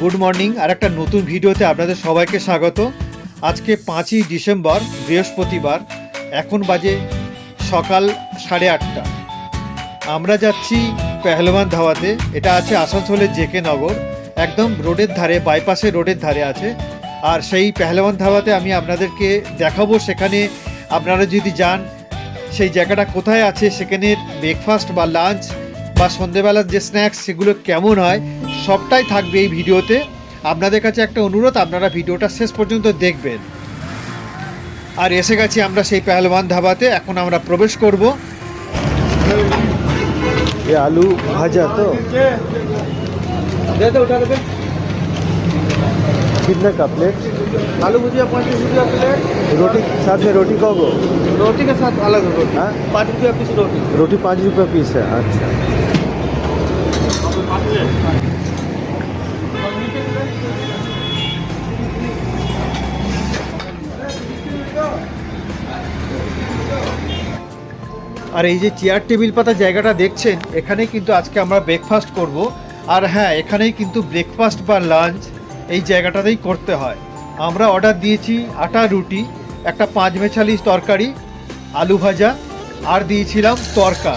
Good morning, আর একটা নতুন ভিডিওতে আপনাদের সবাইকে স্বাগত। আজকে পাঁচই ডিসেম্বর, বৃহস্পতিবার, এখন বাজে সকাল সাড়ে আটটা। আমরা যাচ্ছি পেহলওয়ান ধাওয়াতে, এটা আছে আসানসোলের জেকে নগর, একদম রোডের ধারে, বাইপাসের রোডের ধারে আছে। আর সেই পেহলওয়ান ধাওয়াতে আমি আপনাদেরকে দেখাবো সেখানে আপনারা যদি যান, সেই জায়গাটা কোথায় আছে সেখানে ব্রেকফাস্ট বা লাঞ্চ বা সন্ধেবেলার যে স্ন্যাক্স সেগুলো কেমন হয় সবটাই থাকবে এই ভিডিওতে আপনাদের কাছে একটা অনুরোধ আপনারা ভিডিওটা শেষ পর্যন্ত দেখবেন আর এসে গেছি আমরা সেই পেহলওয়ান ধাবাতে এখন আমরা প্রবেশ করব আলু ভাজা তো दे दे उठा दे कितना का प्लेट आलू भुजिया पैंतीस रुपया प्लेट रोटी साथ में रोटी कहोगे रोटी के साथ अलग रोटी हाँ? पाँच रुपया पीस रोटी रोटी पाँच रुपये पीस है अच्छा আর এই যে চেয়ার টেবিল পাতা জায়গাটা দেখছেন, এখানেই কিন্তু আজকে আমরা ব্রেকফাস্ট করব। আর হ্যাঁ এখানেই কিন্তু ব্রেকফাস্ট বা লাঞ্চ এই জায়গাটাতেই করতে হয়। আমরা অর্ডার দিয়েছি আটা রুটি, একটা পাঁচ মেছালি তরকারি, আলু ভাজা, আর দিয়েছিলাম তরকা।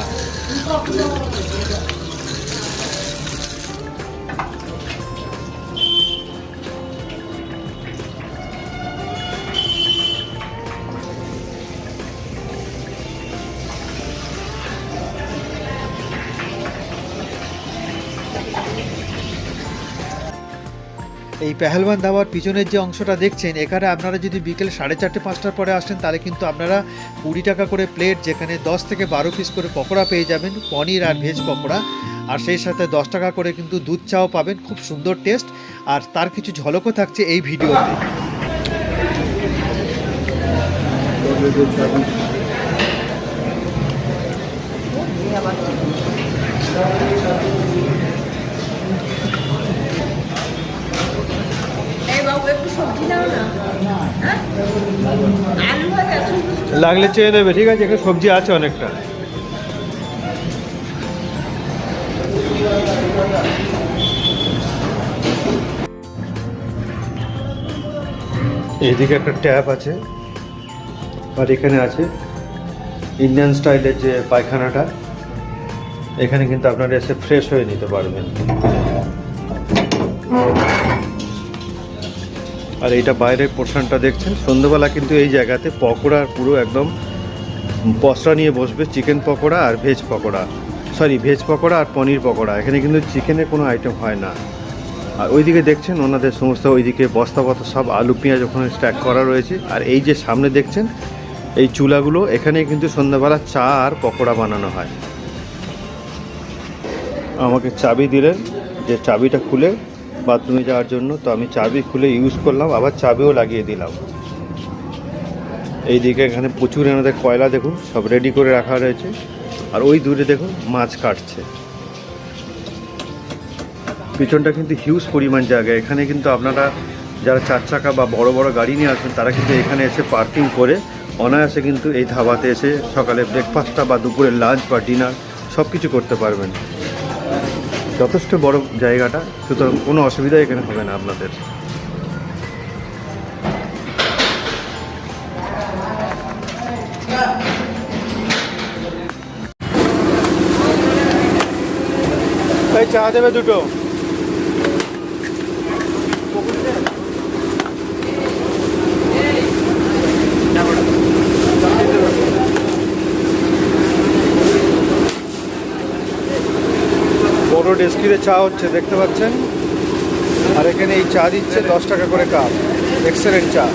এই পেহেলওয়ান ধাবার পিছনের যে অংশটা দেখছেন, এখানে আপনারা যদি বিকেল সাড়ে চারটে, পাঁচটার পরে আসেন, তাহলে কিন্তু আপনারা কুড়ি টাকা করে প্লেট যেখানে দশ থেকে বারো পিস করে পকোড়া পেয়ে যাবেন, পনির আর ভেজ পকোড়া। আর সেই সাথে দশ টাকা করে কিন্তু দুধ চাও পাবেন, খুব সুন্দর টেস্ট আর তার কিছু ঝলকও থাকছে এই ভিডিওতে বাবু একটু সবজি দাও না হ্যাঁ আলু ভাজা শুধু শুধু লাগলে চেয়ে নেবে, ঠিক আছে? এখানে সবজি আছে অনেকটা। এইদিকে একটা ট্যাপ আছে, আর এখানে আছে ইন্ডিয়ান স্টাইলের যে পায়খানাটা। এখানে কিন্তু আপনারা এসে ফ্রেশ হয়ে নিতে পারবেন। আর এইটা বাইরের পোর্শনটা দেখছেন। সন্ধ্যেবেলা কিন্তু এই জায়গাতে পকোড়া পুরো একদম পসরা নিয়ে বসবে, চিকেন পকোড়া আর veg pakora. Sorry veg pakora আর পনির পকোড়া। এখানে কিন্তু চিকেনের কোনো আইটেম হয় না। আর ওইদিকে দেখছেন ওনাদের সমস্ত ওইদিকে বস্তাবস্তা সব আলু, পেঁয়াজ ওখানে স্ট্যাক করা রয়েছে। আর এই যে সামনে দেখছেন, এই চুলাগুলো, এখানে কিন্তু সন্ধ্যাবেলা চা আর পকোড়া বানানো হয়। আমাকে চাবি দিলেন, যে চাবিটা খুলে বাথরুমে যাওয়ার জন্য, তো আমি চাবি খুলে ইউজ করলাম, আবার চাবিও লাগিয়ে দিলাম। এইদিকে এখানে প্রচুর এনাদের কয়লা দেখুন, সব রেডি করে রাখা রয়েছে। আর ওই দূরে দেখুন, মাছ কাটছে। পিছনটা কিন্তু হিউজ পরিমাণ জায়গা। এখানে কিন্তু আপনারা যারা চার চাকা বা বড় বড় গাড়ি নিয়ে আসবেন, তারা কিন্তু এখানে এসে পার্কিং করে অনায়াসে কিন্তু এই ধাবাতে এসে সকালে ব্রেকফাস্টটা বা দুপুরের লাঞ্চ বা ডিনার সব কিছু করতে পারবেন। যথেষ্ট বড় জায়গাটা সুতরাং কোনো অসুবিধা এখানে হবে না আপনাদের। চা দেবে দুটো। বড় ডেস্কিতে চা হচ্ছে, দেখতে পাচ্ছেন? আর এখানে এই চা দিচ্ছে দশ টাকা করে কাপ এক্সেলেন্ট চা।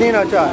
নিন না চা।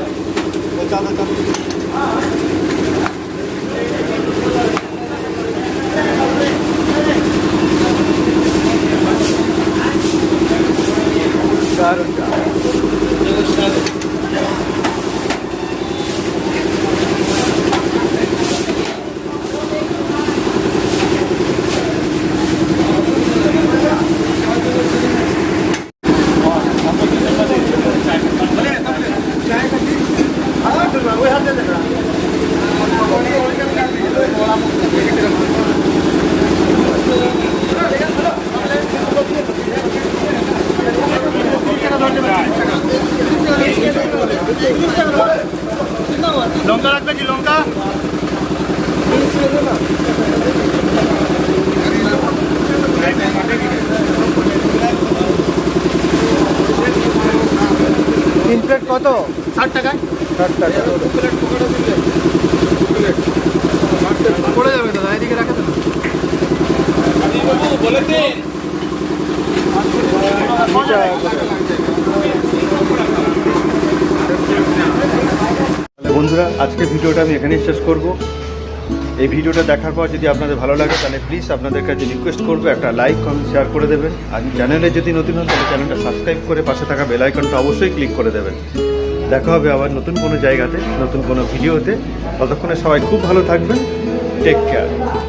কত? ষাট টাকায়? ষাট টাকা। পড়ে যাবে দাদা এদিকে রাখে তো। বন্ধুরা আজকে ভিডিওটা আমি এখানেই শেষ করব। এই ভিডিওটা দেখার পর যদি আপনাদের ভালো লাগে, তাহলে প্লিজ আপনাদের কাছে রিকোয়েস্ট করব, একটা লাইক কমেন্ট শেয়ার করে দেবেন। আর চ্যানেলে যদি নতুন হন, তাহলে চ্যানেলটা সাবস্ক্রাইব করে পাশে থাকা বেলাইকনটা অবশ্যই ক্লিক করে দেবেন। দেখা হবে আবার নতুন কোনো জায়গাতে, নতুন কোনো ভিডিওতে। ততক্ষণে সবাই খুব ভালো থাকবেন। Take care